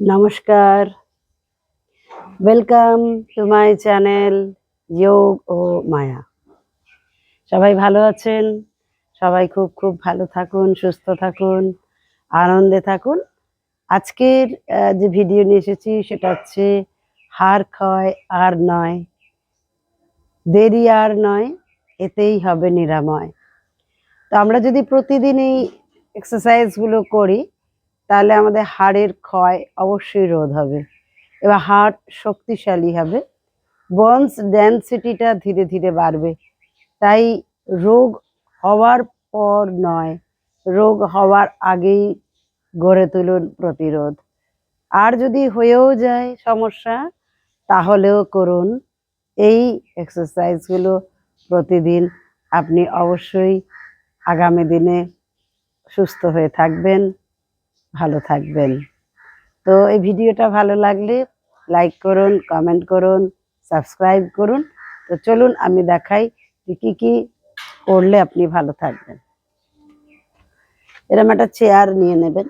নমস্কার। Welcome to my channel যোগ ও মায়া সবাই ভালো আছেন? সবাই খুব খুব ভালো থাকুন, সুস্থ থাকুন, আনন্দে থাকুন। আজকের যে ভিডিও নিয়ে এসেছি সেটা হচ্ছে হার ক্ষয়, আর নয়। দেরি আর নয়, এতেই হবে নিরাময়। তো আমরা যদি প্রতিদিন এই এক্সারসাইজগুলো করি তাহলে আমাদের হাড়ের ক্ষয় অবশ্যই রোধ হবে। এবার হাড় শক্তিশালী হবে। বনস ডেন্সিটিটা ধীরে ধীরে বাড়বে। তাই রোগ হওয়ার পর নয়, রোগ হওয়ার আগেই গড়ে তুলুন প্রতিরোধ। আর যদি হয়েও যায় সমস্যা, তাহলেও করুন। এই এক্সারসাইজগুলো প্রতিদিন আপনি অবশ্যই আগামী দিনে সুস্থ হয়ে থাকবেন। ভালো থাকবেন। তো এই ভিডিওটা ভালো লাগলে লাইক করুন কমেন্ট করুন সাবস্ক্রাইব করুন। তো চলুন আমি দেখাই কি কি করলে আপনি ভালো থাকবেন। এরকম একটা চেয়ার নিয়ে নেবেন।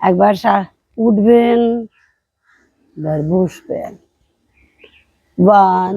একবার উঠবেন, এবার বসবেন। One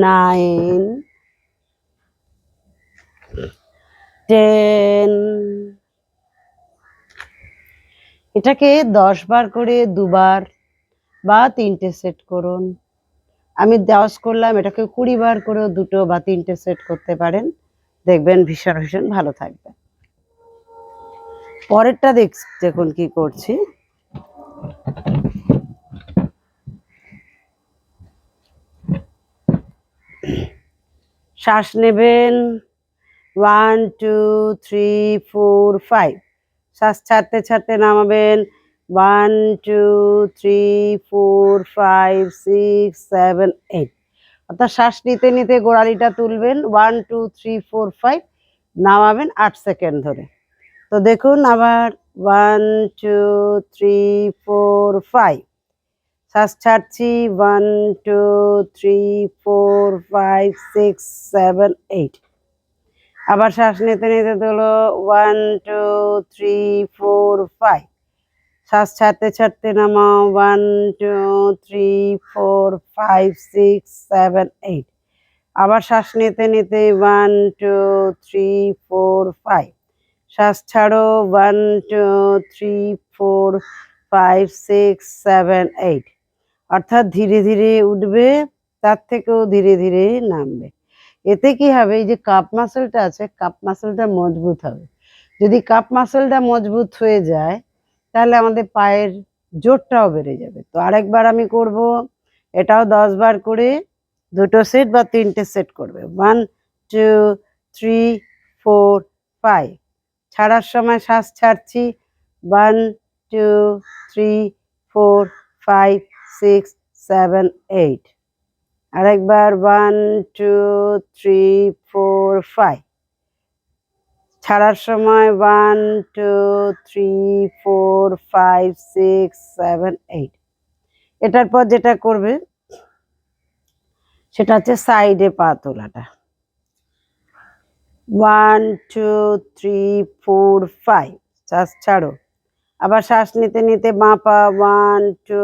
nine, ten. এটাকে দশ বার করে দুবার বা তিনটে সেট করুন। আমি দশ করলাম এটাকে কুড়ি বার করেও দুটো বা তিনটে সেট করতে পারেন। দেখবেন ভীষণ ভীষণ ভালো থাকবে। পরেরটা দেখ দেখুন কি করছি। শ্বাস নেবেন। One two three four five শ্বাস ছাড়তে ছাড়তে নামাবেন। One two three four five six seven eight অর্থাৎ শ্বাস নিতে নিতে গোড়ালিটা তুলবেন। One two three four five নামাবেন আট সেকেন্ড ধরে। তো দেখুন আবার। One two three four five শ্বাস ছাড়ছি one two three four five six seven eight আবার শ্বাস নিতে নিতে তোলো one two three four five শ্বাস ছাড়তে ছাড়তে নামাও one two three four five six seven eight আবার শ্বাস নিতে নিতে one two three four five শ্বাস ছাড়ো one two three four five six seven eight অর্থাৎ ধীরে ধীরে উঠবে, তার থেকেও ধীরে ধীরে নামবে। এতে কি হবে? এই যে কাপ মাসেলটা আছে কাপ মাসেলটা মজবুত হবে। যদি কাপ মাসেলটা মজবুত হয়ে যায়, তাহলে আমাদের পায়ের জোরটাও বেড়ে যাবে। তো আরেকবার আমি করব, এটাও দশ বার করে দুটো সেট বা তিনটে সেট করবে। One two three four five ছাড়ার সময় শ্বাস ছাড়ছি। One two three four five six seven eight আরেকবার one two three four five ছাড়ার সময় one two three four five six seven eight এটার পর যেটা করবে, সেটা হচ্ছে সাইডে পা তোলাটা। One two three four five শ্বাস ছাড়ো। আবার শ্বাস নিতে নিতে বাঁ পা one two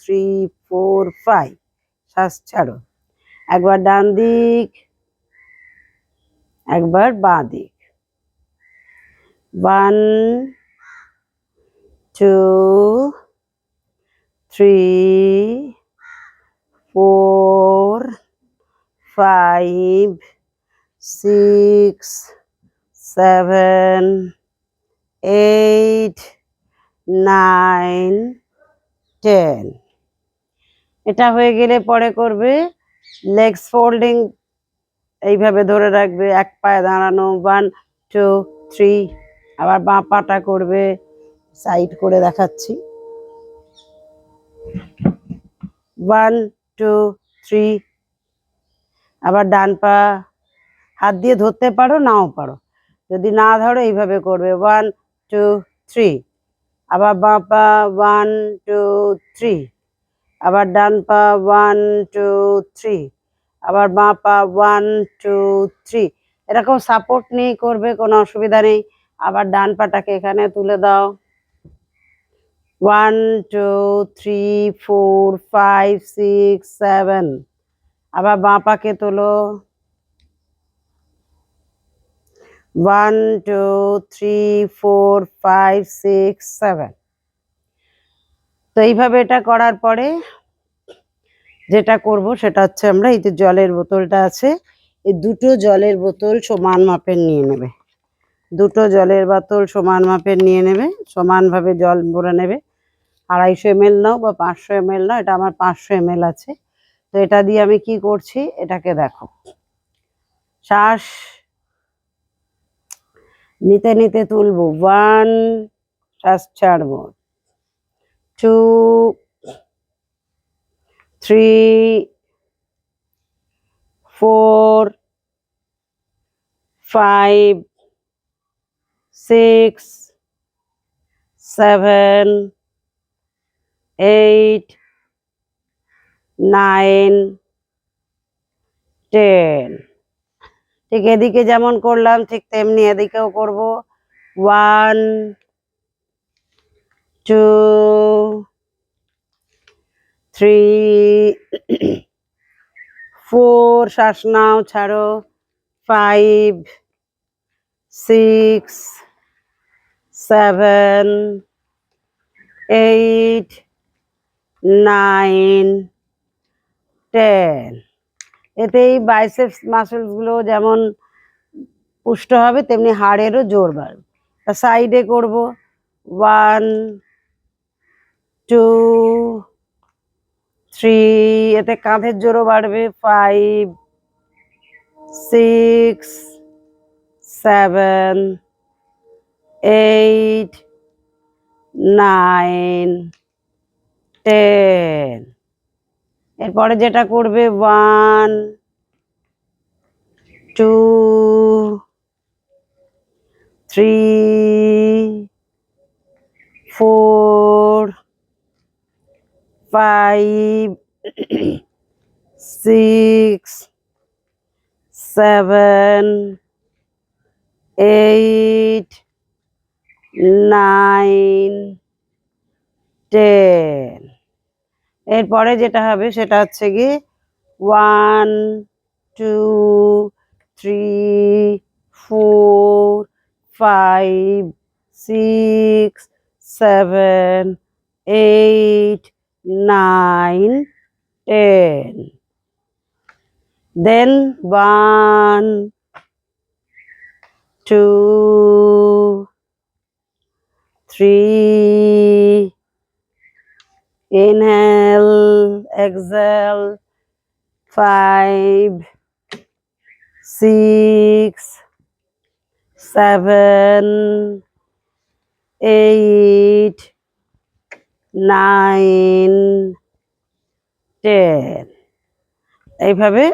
three four five শ্বাস ছাড়ো। একবার ডান দিক, একবার বাঁ দিক। One two three four five six seven eight nine ten. এটা হয়ে গেলে পরে করবে লেগস ফোল্ডিং এইভাবে ধরে রাখবে, এক পায়ে দাঁড়ানো ওয়ান টু থ্রি আবার বাঁ পাটা করবে সাইড করে দেখাচ্ছি। ওয়ান টু থ্রি আবার ডান পা, হাত দিয়ে ধরতে পারো, নাও পারো। যদি না ধরো, এইভাবে করবে ওয়ান টু থ্রি আবার বাঁ পা ওয়ান টু থ্রি আবার ডান পা ওয়ান টু থ্রি আবার বাঁ পা ওয়ান টু থ্রি এরকম সাপোর্ট নেই করবে, কোনো অসুবিধা নেই। আবার ডান পাটাকে এখানে তুলে দাও। One two three four five six seven আবার বাঁ পাকে তোলো। One two three four five six seven তো এইভাবে এটা করার পরে যেটা করব সেটা হচ্ছে আমরা এই যে জলের বোতলটা আছে, এই দুটো জলের বোতল সমান মাপের নিয়ে নেবে। দুটো জলের বোতল সমান মাপের নিয়ে নেবে, সমানভাবে জল ভরে নেবে। আড়াইশো এমএল নাও বা পাঁচশো এমএল নাও, এটা আমার পাঁচশো এমএল আছে। তো এটা দিয়ে আমি কি করছি? এটাকে দেখো। শ্বাস নিতে নিতে তুলবো। ওয়ান শ্বাস ছাড়বো। Two three four five six seven eight nine ten ঠিক এদিকে যেমন করলাম, ঠিক তেমনি এদিকেও করব। ওয়ান টু থ্রি ফোর শ্বাস নাও, ছাড়ো। Five six seven eight nine ten এতে এই বাইসেপস মাসেলসগুলো যেমন পুষ্ট হবে, তেমনি হাড়েরও জোর বাড়বে। তা সাইডে করব ওয়ান টু থ্রি এতে কাঁধের জোরও বাড়বে five six seven eight nine ten এরপরে যেটা করবে one two three four five six seven eight nine ten এরপরে যেটা হবে সেটা হচ্ছে কি one, two, three, four, five, six, seven, eight, nine, ten. Then one, two, three inhale exhale five six seven eight nine ten এইভাবে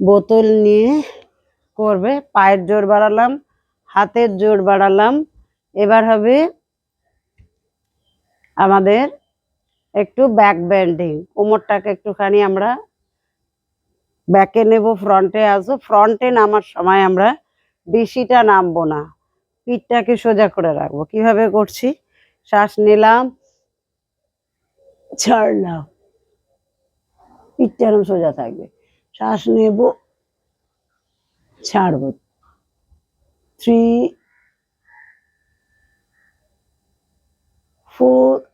বোতল নিয়ে করবে পায়ের জোর বাড়ালাম হাতের জোর বাড়ালাম এবার হবে আমাদের একটু ব্যাক ব্যান্ডিং কোমরটাকে একটুখানি আমরা ব্যাকে নেব ফ্রন্টে আসব। ফ্রন্টে নামার সময় আমরা বেশিটা নামবো না। পিঠটাকে সোজা করে রাখব। কীভাবে করছি? শ্বাস নিলাম, ছাড়লাম। পিঠটা সোজা থাকবে। শ্বাস নেব, ছাড়বো। Three four,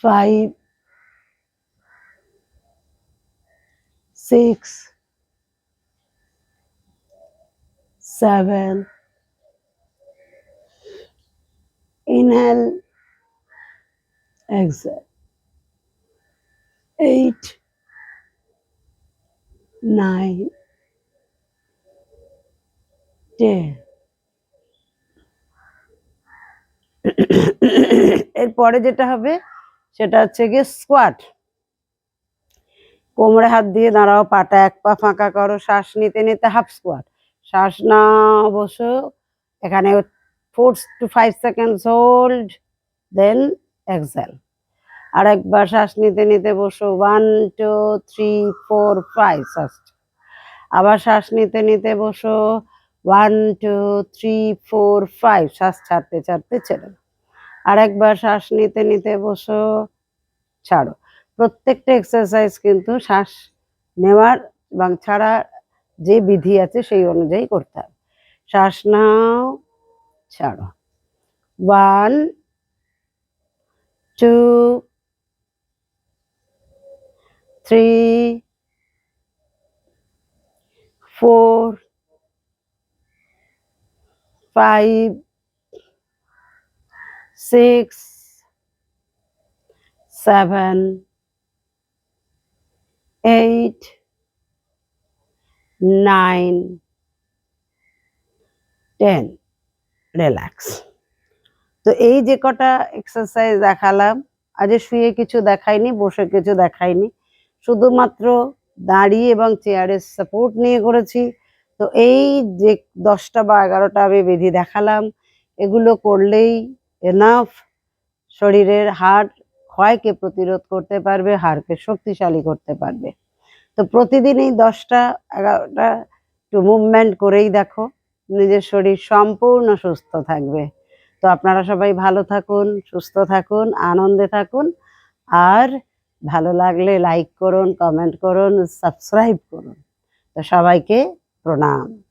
five, six, seven. Inhale, exhale eight nine ten এরপরে যেটা হবে, সেটা হচ্ছে গিয়ে স্কোয়াট কোমরে হাত দিয়ে দাঁড়াও, পাটা এক পা ফাঁকা করো, শ্বাস নিতে নিতে হাফ স্কোয়াট শ্বাস না বসো, এখানে four to five seconds hold then exhale আর একবার শ্বাস নিতে নিতে বসো one two three four five শ্বাস আবার শ্বাস নিতে নিতে বসো one two three four five শ্বাস ছাড়তে ছাড়তে ছেড়ে দাও। আর একবার শ্বাস নিতে নিতে বসো, ছাড়ো। প্রত্যেকটা এক্সারসাইজ কিন্তু শ্বাস নেওয়ার এবং ছাড়ার যে বিধি আছে সেই অনুযায়ী করতে হবে। শ্বাস নাও, ছাড়ো। One two three four five six seven, eight, nine, ten. Relax তো এই যে কটা এক্সারসাইজ দেখালাম আজ শুয়ে কিছু দেখাইনি বসে কিছু দেখাইনি। শুধুমাত্র দাঁড়িয়ে এবং চেয়ারের সাপোর্ট নিয়ে করেছি। তো এই যে দশটা বা এগারোটা আমি বিধি দেখালাম, এগুলো করলেই এনাফ শরীরের হাড় ক্ষয়কে প্রতিরোধ করতে পারবে, হাড়কে শক্তিশালী করতে পারবে। তো প্রতিদিন এই দশটা, এগারোটা একটু মুভমেন্ট করেই দেখো, নিজের শরীর সম্পূর্ণ সুস্থ থাকবে। তো আপনারা সবাই ভালো থাকুন, সুস্থ থাকুন, আনন্দে থাকুন, আর ভালো লাগলে লাইক করুন কমেন্ট করুন সাবস্ক্রাইব করুন। তো সবাইকে प्रणाम।